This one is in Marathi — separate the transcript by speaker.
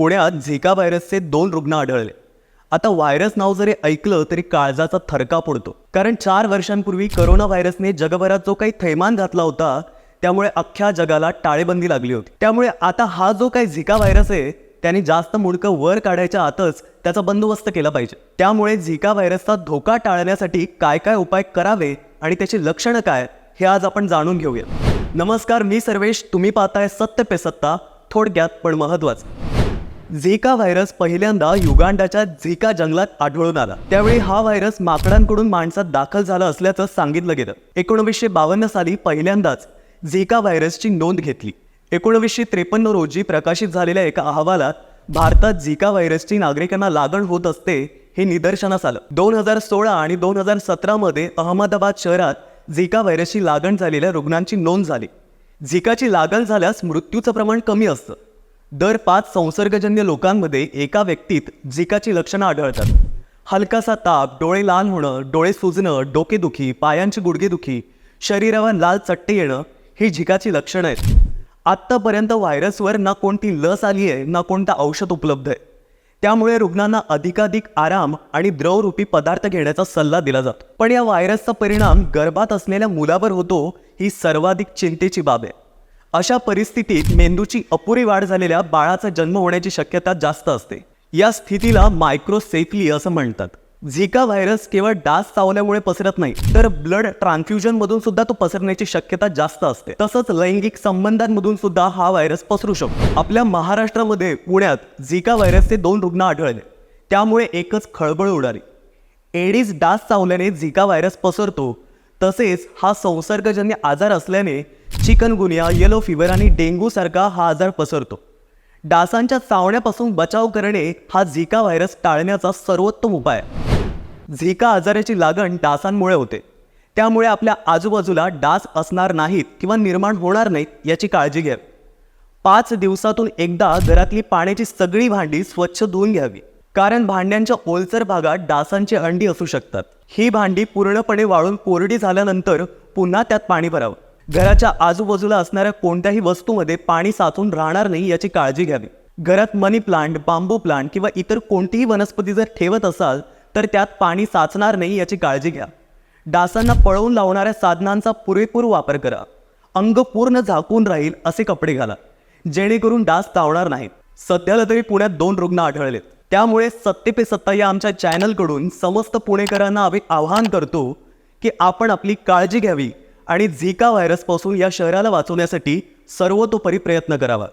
Speaker 1: पुण्यात झिका व्हायरसचे दोन रुग्ण आढळले. आता व्हायरस नाव जरी ऐकलं तरी काळजाचा थरका पडतो. कारण चार वर्षांपूर्वी करोना व्हायरसने जगभरात जो काही थैमान घातला होता त्यामुळे अख्ख्या जगाला टाळेबंदी लागली होती. त्यामुळे आता हा जो काही झिका व्हायरस आहे त्याने जास्त मुडकं वर काढायच्या आतच त्याचा बंदोबस्त केला पाहिजे. त्यामुळे झिका व्हायरसचा धोका टाळण्यासाठी काय काय उपाय करावे आणि त्याची लक्षणं काय हे आज आपण जाणून घेऊया. नमस्कार मी सर्वेश. तुम्ही पाहताय सत्य पे सत्ता. थोडक्यात पण महत्वाचं झेका व्हायरस पहिल्यांदा युगांडाच्या झेका जंगलात आढळून आला. त्यावेळी हा व्हायरस माकडांकडून माणसात दाखल झाला असल्याचं सांगितलं गेलं. एकोणवीसशे बावन्न साली पहिल्यांदाच झिका व्हायरसची नोंद घेतली. एकोणवीसशे त्रेपन्न रोजी प्रकाशित झालेल्या एका अहवालात भारतात झिका व्हायरसची नागरिकांना लागण होत असते हे निदर्शनास आलं. दोन हजार सोळा आणि दोन हजार सतरामध्ये अहमदाबाद शहरात झिका व्हायरसची लागण झालेल्या रुग्णांची नोंद झाली. झिकाची लागण झाल्यास मृत्यूचं प्रमाण कमी असतं. दर पाच संसर्गजन्य लोकांमध्ये एका व्यक्तीत झिकाची लक्षणं आढळतात. हलकासा ताप डोळे लाल होणं डोळे सुजणं डोकेदुखी पायांची गुडघेदुखी शरीरावर लाल चट्टे येणं ही झिकाची लक्षणं आहेत. आत्तापर्यंत व्हायरसवर ना कोणती लस आली आहे ना कोणतं औषध उपलब्ध आहे. त्यामुळे रुग्णांना अधिकाधिक आराम आणि द्रवरूपी पदार्थ घेण्याचा सल्ला दिला जातो. पण या व्हायरसचा परिणाम गर्भात असलेल्या मुलावर होतो ही सर्वाधिक चिंतेची बाब आहे. अशा परिस्थितीत मेंदूची अपुरी वाढ झालेल्या बाळाचा जन्म होण्याची शक्यता जास्त असते. या स्थितीला मायक्रोसेफली असं म्हणतात. झिका व्हायरस केवळ डास चावल्यामुळे पसरत नाही तर ब्लड ट्रान्फ्युजन मधून सुद्धा तो पसरण्याची शक्यता जास्त असते. तसंच लैंगिक संबंधांमधून सुद्धा हा व्हायरस पसरू शकतो. आपल्या महाराष्ट्रामध्ये पुण्यात झिका व्हायरसचे दोन रुग्ण आढळले. त्यामुळे एकच खळबळ उडाली. एडीज डास चावल्याने झिका व्हायरस पसरतो तसेच हा संसर्गजन्य आजार असल्याने चिकनगुनिया येलो फिवर आणि डेंग्यू सारखा हा आजार पसरतो. डासांच्या चावण्यापासून बचाव करणे हा झिका व्हायरस टाळण्याचा सर्वोत्तम उपाय. आहे झिका आजाराची लागण डासांमुळे होते. त्यामुळे आपल्या आजूबाजूला डास असणार नाहीत किंवा निर्माण होणार नाहीत याची काळजी घ्यावी पाच दिवसातून एकदा घरातली पाण्याची सगळी भांडी स्वच्छ धुवून घ्यावी. कारण भांड्यांच्या ओलसर भागात डासांची अंडी असू शकतात. ही भांडी पूर्णपणे वाळून कोरडी झाल्यानंतर पुन्हा त्यात पाणी भरावं. घराच्या आजूबाजूला असणाऱ्या कोणत्याही वस्तूमध्ये पाणी साचून राहणार नाही याची काळजी घ्यावी. घरात मनी प्लांट बांबू प्लांट किंवा इतर कोणतीही वनस्पती जर ठेवत असाल तर त्यात पाणी साचणार नाही याची काळजी घ्या. डासांना पळवून लावणाऱ्या साधनांचा पुरेपूर वापर करा. अंग पूर्ण झाकून राहील असे कपडे घाला. जेणेकरून डास चावणार नाहीत सध्याला तरी पुण्यात दोन रुग्ण आढळलेत. त्यामुळे सत्ते पे सत्ता या आमच्या चॅनलकडून समस्त पुणेकरांना आम्ही आवाहन करतो की आपण आपली काळजी घ्यावी. आणि झिका व्हायरसपासून या शहराला वाचवण्यासाठी सर्वतोपरी प्रयत्न करावा.